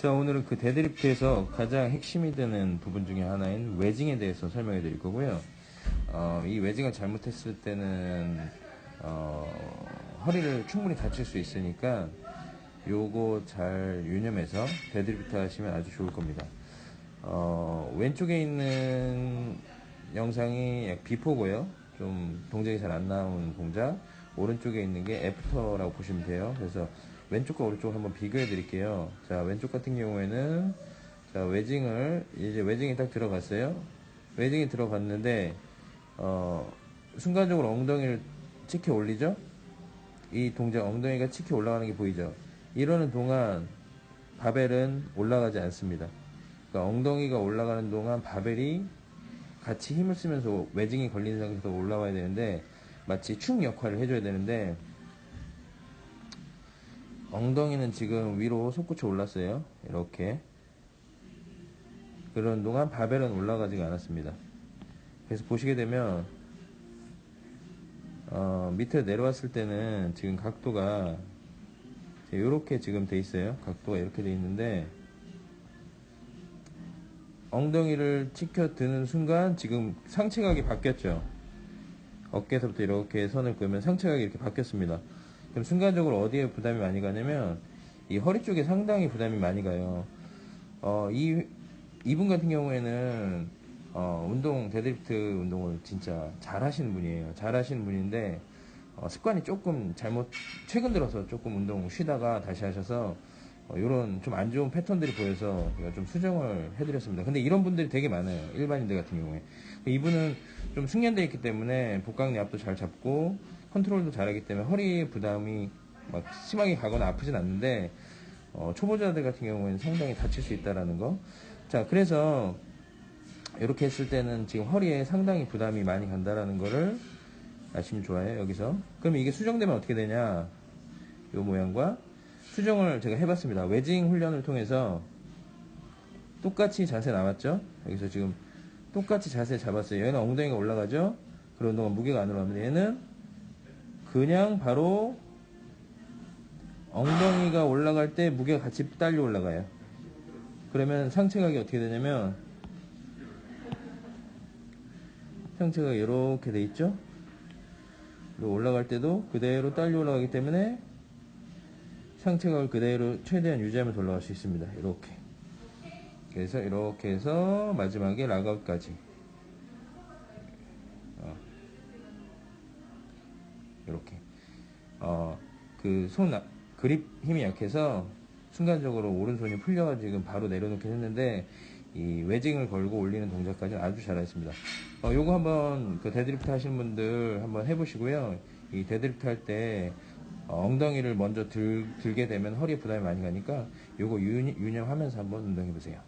자, 오늘은 그 데드리프트에서 가장 핵심이 되는 부분 중에 하나인 웨징에 대해서 설명해 드릴 거고요. 어, 이 웨징을 잘못했을 때는, 어, 허리를 충분히 다칠 수 있으니까 요거 잘 유념해서 데드리프트 하시면 아주 좋을 겁니다. 어, 왼쪽에 있는 영상이 약 비포고요. 좀 동작이 잘 안 나오는 동작. 오른쪽에 있는 게 애프터라고 보시면 돼요. 그래서 왼쪽과 오른쪽을 한번 비교해 드릴게요. 자, 왼쪽 같은 경우에는 자, 웨징을 이제 웨징이 딱 들어갔어요. 웨징이 들어갔는데 어, 순간적으로 엉덩이를 치켜 올리죠. 이 동작 엉덩이가 치켜 올라가는 게 보이죠. 이러는 동안 바벨은 올라가지 않습니다. 그러니까 엉덩이가 올라가는 동안 바벨이 같이 힘을 쓰면서 웨징이 걸린 상태에서 올라와야 되는데 마치 축 역할을 해줘야 되는데 엉덩이는 지금 위로 솟구쳐 올랐어요. 이렇게 그런 동안 바벨은 올라가지가 않았습니다. 그래서 보시게 되면 어, 밑에 내려왔을 때는 지금 각도가 이렇게 지금 돼 있어요. 각도가 이렇게 돼 있는데 엉덩이를 치켜 드는 순간 지금 상체각이 바뀌었죠. 어깨에서부터 이렇게 선을 그으면 상체각이 이렇게 바뀌었습니다. 그럼 순간적으로 어디에 부담이 많이 가냐면 이 허리 쪽에 상당히 부담이 많이 가요. 어, 이 이분 같은 경우에는 어, 운동 데드리프트 운동을 진짜 잘 하시는 분이에요. 잘 하시는 분인데 어, 습관이 조금 잘못 최근 들어서 조금 운동 쉬다가 다시 하셔서 어, 이런 좀안 좋은 패턴들이 보여서 제가 좀 수정을 해드렸습니다. 근데 이런 분들이 되게 많아요. 일반인들 같은 경우에. 이분은 좀 숙련되어 있기 때문에 복강압도 잘 잡고 컨트롤도 잘하기 때문에 허리 부담이 막 심하게 가거나 아프진 않는데 어, 초보자들 같은 경우에는 상당히 다칠 수 있다라는 거. 자, 그래서 이렇게 했을 때는 지금 허리에 상당히 부담이 많이 간다라는 거를 아시면 좋아요, 여기서. 그럼 이게 수정되면 어떻게 되냐? 이 모양과 수정을 제가 해봤습니다. 웨징 훈련을 통해서 똑같이 자세 나왔죠? 여기서 지금 똑같이 자세 잡았어요. 얘는 엉덩이가 올라가죠? 그런 동안 무게가 안 올라갑니다. 얘는 그냥 바로 엉덩이가 올라갈 때 무게가 같이 딸려 올라가요. 그러면 상체각이 어떻게 되냐면 상체가 이렇게 돼 있죠? 그리고 올라갈 때도 그대로 딸려 올라가기 때문에 상체각을 그대로 최대한 유지하면서 올라갈 수 있습니다. 이렇게. 그래서 이렇게 해서 마지막에 락아웃까지. 이렇게. 어, 그 손, 그립 힘이 약해서 순간적으로 오른손이 풀려가지고 바로 내려놓긴 했는데 이 웨징을 걸고 올리는 동작까지는 아주 잘했습니다. 어, 요거 한번 그 데드리프트 하시는 분들 한번 해보시고요. 이 데드리프트 할때 어, 엉덩이를 먼저 들, 들게 되면 허리에 부담이 많이 가니까 요거 유, 유념하면서 한번 운동해 보세요.